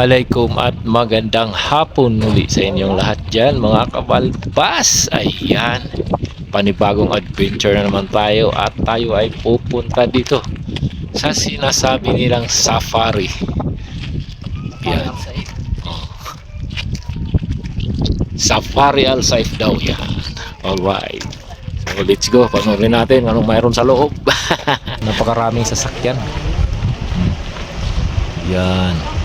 Assalamualaikum at magandang hapon muli sa inyong lahat dyan mga kabalbas. Ayan, panibagong adventure na naman tayo at tayo ay pupunta dito sa sinasabi nilang safari. Yan. Oh. Safari Al Saif daw yan. Alright. So let's go. Panoorin natin anong mayroon sa loob. Napakaraming sasakyan. Yan.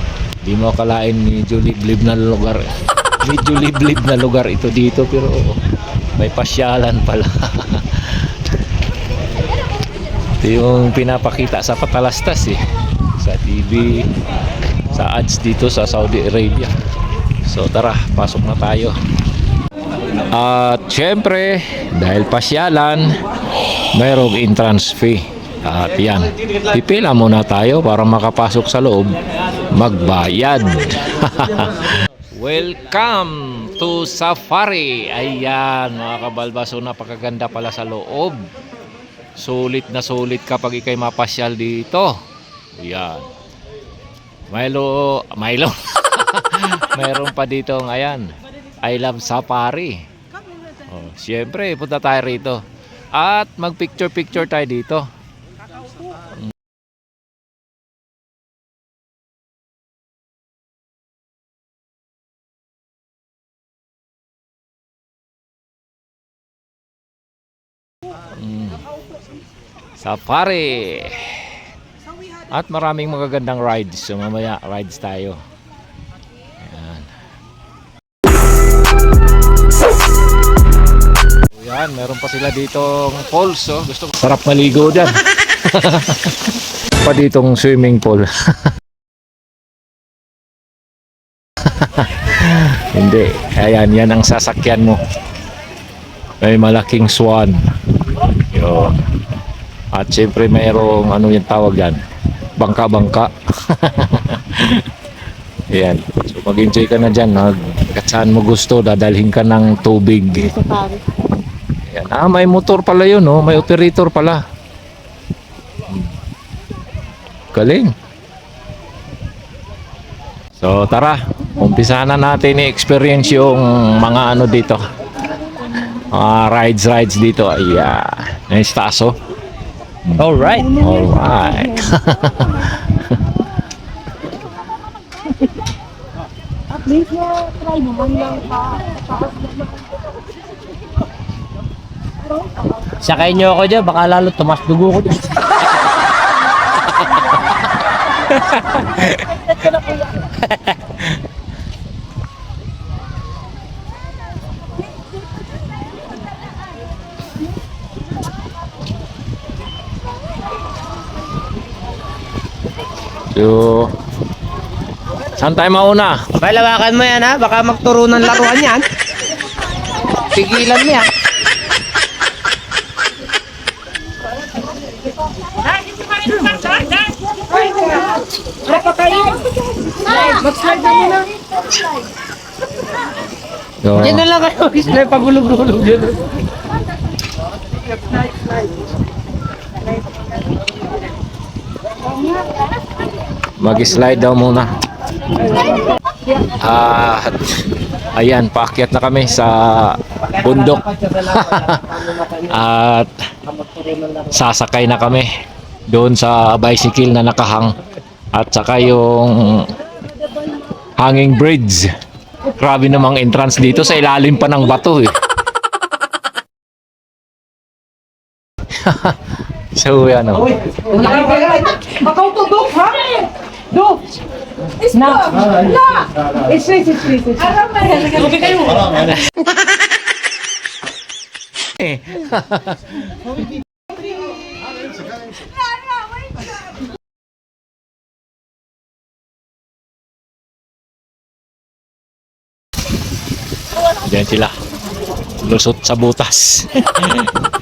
Di mo akalain medyo liblib na lugar. Medyo liblib na lugar ito dito pero may pasyalan pala. ito yung pinapakita sa Patalastas eh. Sa TV, sa ads dito sa Saudi Arabia. So tara, pasok na tayo. At syempre, dahil pasyalan, mayroong entrance fee. At yan, pipila muna tayo para makapasok sa loob, magbayad. Welcome to Safari. Ayan, mga kabalbaso, napakaganda pala sa loob. Sulit na sulit kapag ikay mapasyal dito. Ayan. Milo, Milo. Mayroon pa dito ayan. I love Safari. Oh, siyempre, punta tayo rito. At mag-picture-picture tayo dito. Safari. At maraming magagandang rides. So mamaya rides tayo. Ayan. So, meron pa sila ditong falls. Oh. Gusto ko. Sarap maligo dyan. pa ditong swimming pool. Hindi. Ayan, yan ang sasakyan mo. May malaking swan. Yun. At siyempre mayroong ano yung tawag yan? Bangka-bangka. Yan. So mag-enjoy ka na dyan. Kahit saan mo gusto, dadalhin ka ng tubig. Yan. Ah, may motor pala yun. Oh. May operator pala. Hmm. Galing. So tara, umpisahan na natin i-experience yung mga ano dito. Mga rides rides dito. Ayan. Nice taas oh. Alright. Alright. At least na try naman lang pa. Sakay niyo ako dyan, baka lalo tumas dugo ko dyan. So, saan tayo mauna? Palawakan mo yan ha, baka magturo ng laruan yan. Pigilan mo yan. So, Yan na lang kayo, isla pagulog-ulog dyan. Mag-slide daw muna. At ayan, paakyat na kami sa bundok. At sasakay na kami doon sa bicycle na nakahang at saka yung hanging bridge. Grabe namang entrance dito sa ilalim pa ng bato eh. so yan oh. Bakaw to, ha? Dok! Na! Na! Straight, straight, straight. Aram na yan. Okay kayo. Eh. Diyan sila. Lusot sa butas.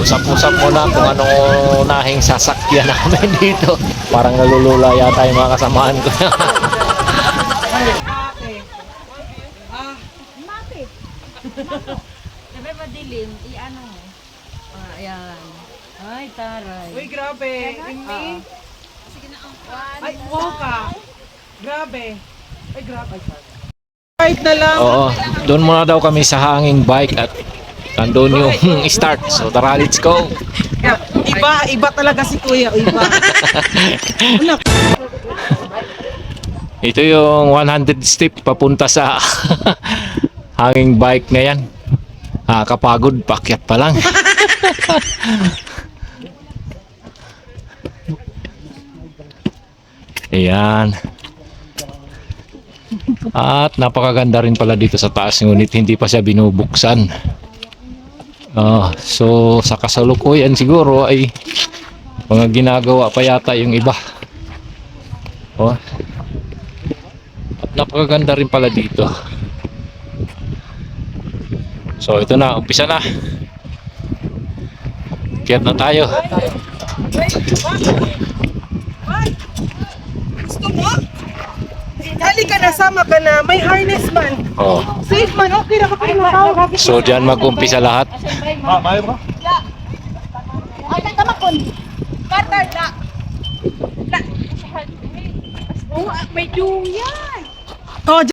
Usap-usap muna kung anong nahing sasakyan namin dito. Parang nalulula yata yung mga kasamahan ko. Sabi madilim, i-ano mo. Ah, ayan. Ay, taray. Uy, grabe. Ini. Ay, wow ka. Grabe. Ay, grabe. Kahit na lang. Oo, doon muna daw kami sa hanging bike at nandun yung start. So tara, let's go. Iba, iba talaga si Kuya. Iba. Ito yung 100 step papunta sa hanging bike na yan. Ah, kapagod, pakyat pa lang. Ayan. At napakaganda rin pala dito sa taas ngunit hindi pa siya binubuksan. Ah, so sa kasalukuyan siguro ay mga ginagawa pa yata yung iba. Oh. At napakaganda rin pala dito. So ito na, umpisa na. Kiyat na tayo. Gusto mo? Halika na, sama ka na. May harness man. Oh. Safe man. Okay na kapag matawag. So diyan mag-umpisa lahat. Ay, nagkamakon. Carter, na. Na. Oh, may duyan. Oh,